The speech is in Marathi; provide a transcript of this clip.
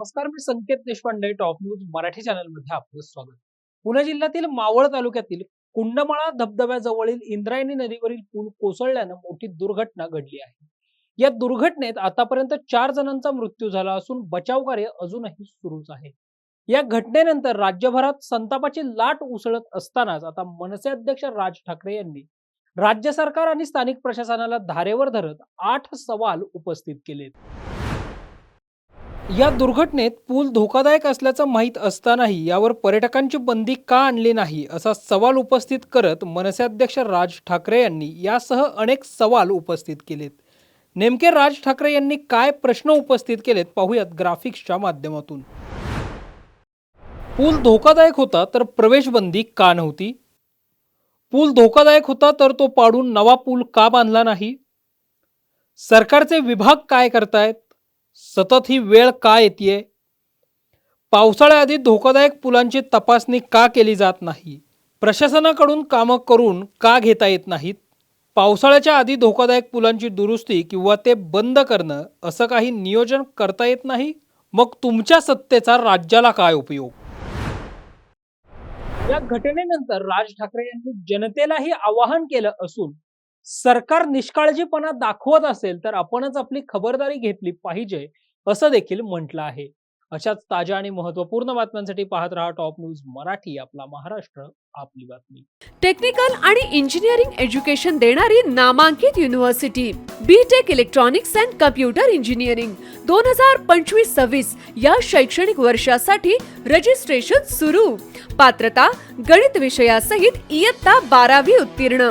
नमस्कार मी संकेत देशपांडे टॉप न्यूज मराठी चॅनलमध्ये आपलं स्वागत. पुणे जिल्ह्यातील मावळ तालुक्यातील कुंडमाळा धबधब्याजवळील इंद्रायणी नदीवरील पूल कोसळल्यानं मोठी दुर्घटना घडली आहे. या दुर्घटनेत आतापर्यंत चार जणांचा मृत्यू झाला असून बचाव कार्य अजूनही सुरूच आहे. या घटनेनंतर राज्यभरात संतापाची लाट उसळत असतानाच आता मनसे अध्यक्ष राज ठाकरे यांनी राज्य सरकार आणि स्थानिक प्रशासनाला धारेवर धरत आठ सवाल उपस्थित केलेत. या दुर्घटनेत पूल धोकादायक असल्याचं माहीत असतानाही यावर पर्यटकांची बंदी का आणली नाही असा सवाल उपस्थित करत मनसे अध्यक्ष राज ठाकरे यांनी यासह अनेक सवाल उपस्थित केलेत. नेमके राज ठाकरे यांनी काय प्रश्न उपस्थित केलेत पाहूयात ग्राफिक्सच्या माध्यमातून. पूल धोकादायक होता तर प्रवेशबंदी का नव्हती? पूल धोकादायक होता तर तो पाडून नवा पूल का बांधला नाही? सरकारचे विभाग काय करतायत? सतत ही वेळ का येते पावसाळ्याआधी धोकादायक पुलांची तपासणी का केली जात नाही? प्रशासनाकडून कामं करून का घेता येत नाहीत? पावसाळ्याच्या आधी धोकादायक पुलांची दुरुस्ती किंवा ते बंद करणं असं काही नियोजन करता येत नाही? मग तुमच्या सत्तेचा राज्याला काय उपयोग? या घटनेनंतर राज ठाकरे यांनी जनतेलाही आवाहन केलं असून सरकार निष्काळजीपणा दाखवत असेल तर आपणच आपली खबरदारी घेतली पाहिजे असं देखील म्हटलं आहे. अशाच ताज्या आणि महत्त्वपूर्ण बातम्यांसाठी पाहत रहा टॉप न्यूज मराठी आपला महाराष्ट्र आपली बातमी. टेक्निकल आणि इंजिनिअरिंग एज्युकेशन देणारी नामांकित university B tech electronics and computer engineering दोन हजार पंचवीस सव्वीस या शैक्षणिक वर्षासाठी रजिस्ट्रेशन सुरू. पात्रता गणित विषयासहित इयत्ता बारावी उत्तीर्ण.